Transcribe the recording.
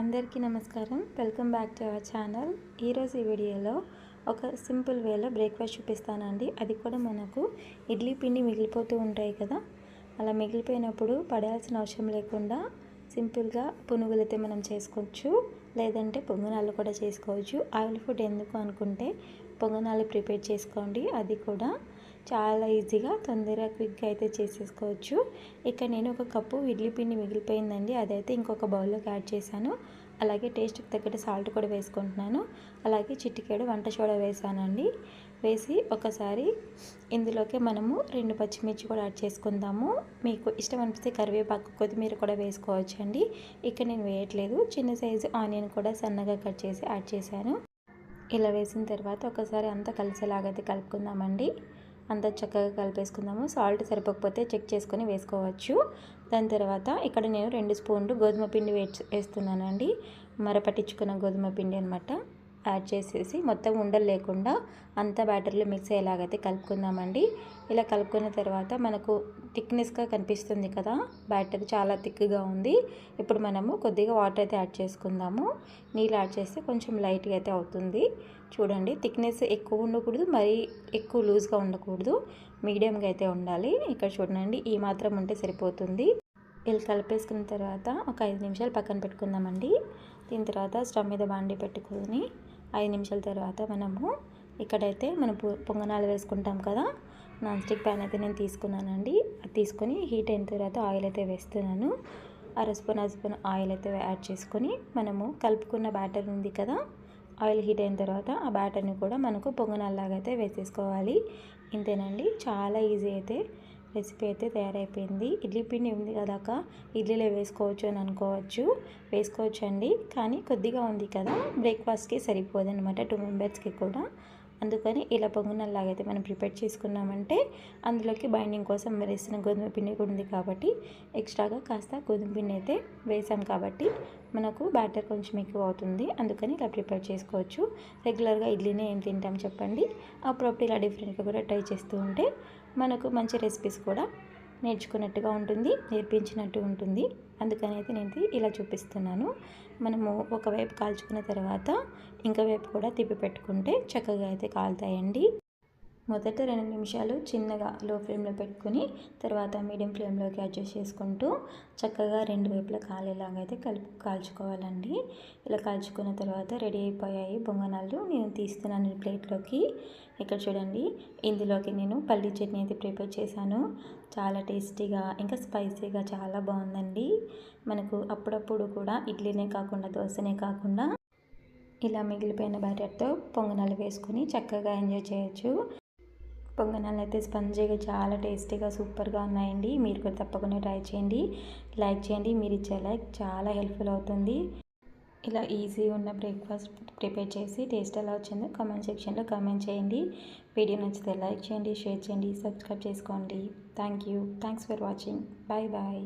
అందరికీ నమస్కారం. Welcome back to our channel. ఈరోజు ఈ వీడియోలో ఒక సింపుల్ వేలో బ్రేక్ఫాస్ట్ చూపిస్తానండి. అది కూడా మనకు ఇడ్లీ పిండి మిగిలిపోతూ ఉంటాయి కదా. అలా మిగిలిపోయినప్పుడు పడాల్సిన అవసరం లేకుండా సింపుల్గా పునుగులైతే మనం చేసుకోవచ్చు. లేదంటే పొంగనాలు కూడా చేసుకోవచ్చు. ఆయిల్ ఫుడ్ ఎందుకు అనుకుంటే పొంగనాలు ప్రిపేర్ చేసుకోండి. అది కూడా చాలా ఈజీగా తొందరగా క్విక్గా అయితే చేసేసుకోవచ్చు. ఇక్కడ నేను ఒక కప్పు ఇడ్లీ పిండి మిగిలిపోయిందండి. అదైతే ఇంకొక బౌల్లోకి యాడ్ చేశాను. అలాగే టేస్ట్కి తగ్గట్టు సాల్ట్ కూడా వేసుకుంటున్నాను. అలాగే చిటికేడు వంట సోడా వేసానండి. వేసి ఒకసారి ఇందులోకి మనము రెండు పచ్చిమిర్చి కూడా యాడ్ చేసుకుందాము. మీకు ఇష్టం అనిపిస్తే కరివేపాకు కొత్తిమీర కూడా వేసుకోవచ్చు అండి ఇక్కడ నేను వేయట్లేదు. చిన్న సైజు ఆనియన్ కూడా సన్నగా కట్ చేసి యాడ్ చేశాను. ఇలా వేసిన తర్వాత ఒకసారి అంతా కలిసేలాగైతే కలుపుకుందామండి. అంతా చక్కగా కలిపేసుకుందాము. సాల్ట్ సరిపోకపోతే చెక్ చేసుకొని వేసుకోవచ్చు. దాని తర్వాత ఇక్కడ నేను రెండు స్పూన్లు గోధుమ పిండి వేస్తున్నానండి. మరపట్టించుకున్న గోధుమ పిండి అనమాట యాడ్ చేసేసి మొత్తం ఉండలు లేకుండా అంతా బ్యాటర్లో మిక్స్ అయ్యేలాగైతే కలుపుకుందామండి. ఇలా కలుపుకున్న తర్వాత మనకు థిక్నెస్గా కనిపిస్తుంది కదా బ్యాటర్ చాలా థిక్గా ఉంది. ఇప్పుడు మనము కొద్దిగా వాటర్ అయితే యాడ్ చేసుకుందాము. నీళ్ళు యాడ్ చేస్తే కొంచెం లైట్గా అయితే అవుతుంది. చూడండి థిక్నెస్ ఎక్కువ ఉండకూడదు మరీ ఎక్కువ లూజ్గా ఉండకూడదు. మీడియంగా అయితే ఉండాలి. ఇక్కడ చూడండి ఈ మాత్రం ఉంటే సరిపోతుంది. ఇలా కలిపేసుకున్న తర్వాత ఒక ఐదు నిమిషాలు పక్కన పెట్టుకుందామండి. దీని తర్వాత స్టవ్ మీద బాండి పెట్టుకొని ఐదు నిమిషాల తర్వాత మనము ఇక్కడైతే మనం పొంగనాలు వేసుకుంటాం కదా. నాన్ స్టిక్ ప్యాన్ అయితే నేను తీసుకున్నానండి. అది తీసుకొని హీట్ అయిన తర్వాత ఆయిల్ అయితే వేస్తున్నాను. అర స్పూన్ అర స్పూన్ ఆయిల్ అయితే యాడ్ చేసుకొని మనము కలుపుకున్న బ్యాటర్ ఉంది కదా ఆయిల్ హీట్ అయిన తర్వాత ఆ బ్యాటర్ని కూడా మనకు పొంగనాల్లాగా అయితే వేసేసుకోవాలి. ఇంతేనండి. చాలా ఈజీ అయితే. రెసిపీ అయితే తయారైపోయింది. ఇడ్లీ పిండి ఉంది కదాక ఇడ్లీలో వేసుకోవచ్చు అని అనుకోవచ్చు. వేసుకోవచ్చు అండి కానీ కొద్దిగా ఉంది కదా బ్రేక్ఫాస్ట్కి సరిపోదనమాట టూ మెంబర్స్కి కూడా. అందుకని ఇలా పొంగునల్లాగైతే మనం ప్రిపేర్ చేసుకున్నామంటే అందులోకి బైండింగ్ కోసం వేసిన గోధుమ పిండి కూడా ఉంది కాబట్టి ఎక్స్ట్రాగా కాస్త గోధుమ పిండి అయితే వేసాం కాబట్టి మనకు బ్యాటర్ కొంచెం ఎక్కువ అవుతుంది. అందుకని ఇలా ప్రిపేర్ చేసుకోవచ్చు. రెగ్యులర్గా ఇడ్లీనే ఏం తింటాం చెప్పండి. అప్పుడప్పుడు ఇలా డిఫరెంట్గా కూడా ట్రై చేస్తూ ఉంటే మనకు మంచి రెసిపీస్ కూడా నేర్చుకున్నట్టుగా ఉంటుంది నేర్పించినట్టు ఉంటుంది. అందుకని అయితే నేను ఇలా చూపిస్తున్నాను. మనము ఒకవైపు కాల్చుకున్న తర్వాత ఇంకో వైపు కూడా తిప్పి పెట్టుకుంటే చక్కగా అయితే కాలుతాయండి. మొదట రెండు నిమిషాలు చిన్నగా లో ఫ్లేమ్లో పెట్టుకుని తర్వాత మీడియం ఫ్లేమ్లోకి అడ్జస్ట్ చేసుకుంటూ చక్కగా రెండు వైపులా కాలేలాగైతే అయితే కలుపు కాల్చుకోవాలండి. ఇలా కాల్చుకున్న తర్వాత రెడీ అయిపోయాయి బొంగనాలు. నేను తీస్తున్నాను ప్లేట్లోకి ఇక్కడ చూడండి. ఇందులోకి నేను పల్లీ చట్నీ అయితే ప్రిపేర్ చేశాను. చాలా టేస్టీగా ఇంకా స్పైసీగా చాలా బాగుందండి. మనకు అప్పుడప్పుడు కూడా ఇడ్లీనే కాకుండా దోశనే కాకుండా ఇలా మిగిలిపోయిన బ్యాటర్తో పొంగనాలు వేసుకొని చక్కగా ఎంజాయ్ చేయొచ్చు. పొంగనాలు అయితే స్పంజీగా చాలా టేస్టీగా సూపర్గా ఉన్నాయండి. మీరు కూడా తప్పకుండా ట్రై చేయండి. లైక్ చేయండి. మీరు ఇచ్చే లైక్ చాలా హెల్ప్ఫుల్ అవుతుంది. ఇలా ఈజీ ఉన్న బ్రేక్ఫాస్ట్ ప్రిపేర్ చేసి టేస్ట్ ఎలా వచ్చిందో కామెంట్ సెక్షన్లో కామెంట్ చేయండి. వీడియో నచ్చితే లైక్ చేయండి షేర్ చేయండి సబ్స్క్రైబ్ చేసుకోండి. Thank you. Thanks for watching. Bye bye.